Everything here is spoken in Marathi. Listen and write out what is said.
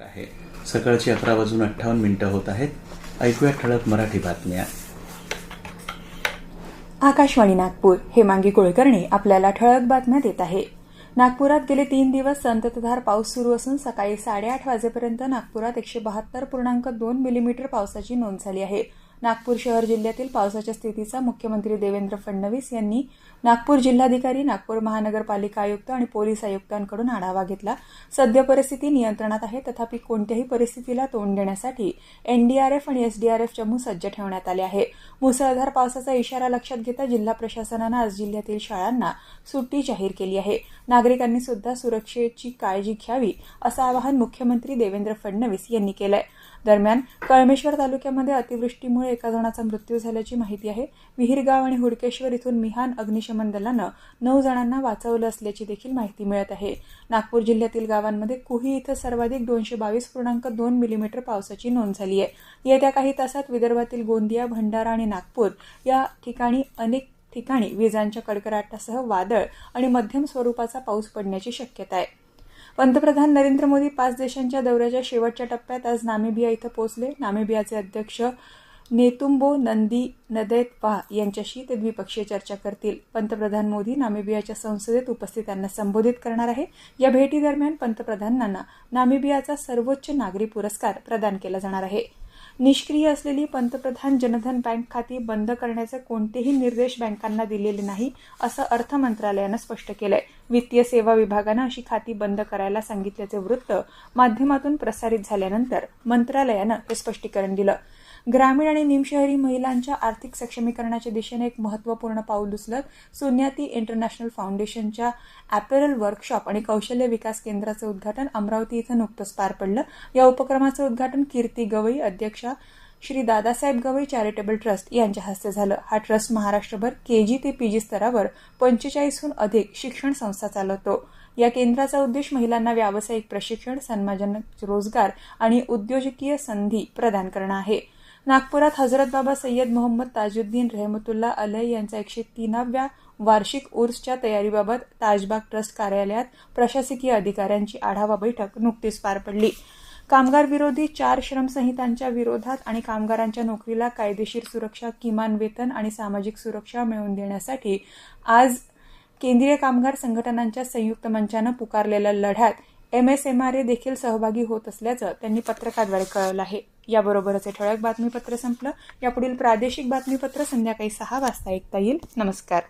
आहे. सकाळची अकरा वाजून अठ्ठावन्न मिनिटं होत आहेत. ऐकूया ठळक मराठी बातम्या. आकाशवाणी नागपूर हेमांगी कुलकर्णी आपल्याला ठळक बातम्या देत आहे. नागपुरात गेले तीन दिवस संततधार पाऊस सुरू असून सकाळी साडेआठ वाजेपर्यंत नागपुरात एकशे बहात्तर पूर्णांक दोन मिलीमीटर पावसाची नोंद झाली आहे. नागपूर शहर जिल्ह्यातील पावसाच्या स्थितीचा मुख्यमंत्री देवेंद्र फडणवीस यांनी नागपूर जिल्हाधिकारी नागपूर महानगरपालिका आयुक्त आणि पोलीस आयुक्तांकडून आढावा घेतला. सद्य परिस्थिती नियंत्रणात आहे. तथापि कोणत्याही परिस्थितीला तोंड देण्यासाठी एनडीआरएफ आणि एसडीआरएफ चमू सज्ज ठेवण्यात आले आहे. मुसळधार पावसाचा इशारा लक्षात घेता जिल्हा प्रशासनानं आज जिल्ह्यातील शाळांना सुट्टी जाहीर केली आहे. नागरिकांनी सुद्धा सुरक्षेची काळजी घ्यावी असं आवाहन मुख्यमंत्री देवेंद्र फडणवीस यांनी केलंय. दरम्यान कळमेश्वर तालुक्यामध्ये अतिवृष्टीमुळे एका जणाचा मृत्यू झाल्याची माहिती आहे. विहीरगाव आणि हुडकेश्वर इथून मिहान अग्निशमन दलानं नऊ जणांना वाचवलं असल्याची देखील माहिती मिळत आहे. नागपूर जिल्ह्यातील गावांमध्ये कुही इथं सर्वाधिक दोनशे बावीस पूर्णांक दोन मिलीमीटर पावसाची नोंद झाली आहे. येत्या काही तासात विदर्भातील गोंदिया भंडारा आणि नागपूर या ठिकाणी अनेक ठिकाणी विजांच्या कडकडाटासह वादळ आणि मध्यम स्वरूपाचा पाऊस पडण्याची शक्यता आहे. पंतप्रधान नरेंद्र मोदी पाच देशांच्या दौऱ्याच्या शेवटच्या टप्प्यात आज नामिबिया इथं पोहोचले. नामिबियाचे अध्यक्ष नेतुंबो नंदी नदैतवा यांच्याशी ते द्विपक्षीय चर्चा करतील. पंतप्रधान मोदी नामिबियाच्या संसदेत उपस्थितांना संबोधित करणार आहे. या भेटीदरम्यान पंतप्रधानांना नामिबियाचा सर्वोच्च नागरी पुरस्कार प्रदान केला जाणार आहे. निष्क्रिय असलेली पंतप्रधान जनधन बँक खाती बंद करण्याचे कोणतेही निर्देश बँकांना दिलेले नाही असं अर्थ मंत्रालयानं स्पष्ट केलंय. वित्तीय सेवा विभागानं अशी खाती बंद करायला सांगितल्याचे वृत्त माध्यमातून प्रसारित झाल्यानंतर मंत्रालयानं हे स्पष्टीकरण दिलं. ग्रामीण आणि निमशहरी महिलांच्या आर्थिक सक्षमीकरणाच्या दिशेने एक महत्त्वपूर्ण पाऊल उचलत सुन्याती इंटरनॅशनल फाउंडेशनच्या ॲपेरल वर्कशॉप आणि कौशल्य विकास केंद्राचं उद्घाटन अमरावती इथं नुकतंच पार पडलं. या उपक्रमाचं उद्घाटन कीर्ती गवई अध्यक्षा श्री दादासाहेब गवई चॅरिटेबल ट्रस्ट यांच्या हस्ते झालं. हा ट्रस्ट महाराष्ट्रभर केजी ते पीजी स्तरावर पंचेचाळीसहून अधिक शिक्षण संस्था चालवतो. या केंद्राचा उद्देश महिलांना व्यावसायिक प्रशिक्षण सन्मानजनक रोजगार आणि उद्योजकीय संधी प्रदान करणं आहे. नागपुरात हजरत बाबा सय्यद मोहम्मद ताजुद्दीन रहमतुल्ला अलय यांचा एकशे तीनाव्या वार्षिक उर्सच्या तयारीबाबत ताजबाग ट्रस्ट कार्यालयात प्रशासकीय अधिकाऱ्यांची आढावा बैठक नुकतीच पार पडली. कामगार विरोधी चार श्रमसंहितांच्या विरोधात आणि कामगारांच्या नोकरीला कायदेशीर सुरक्षा किमान वेतन आणि सामाजिक सुरक्षा मिळवून देण्यासाठी आज केंद्रीय कामगार संघटनांच्या संयुक्त मंचानं पुकारलेल्या लढ्यात M S M R A देखील सहभागी होत असल्याचं त्यांनी पत्रकाद्वारे कळवलं आहे. याबरोबरच हे ठळक बातमीपत्र संपलं. यापुढील प्रादेशिक बातमीपत्र संध्याकाळी सहा वाजता ऐकता येईल. नमस्कार.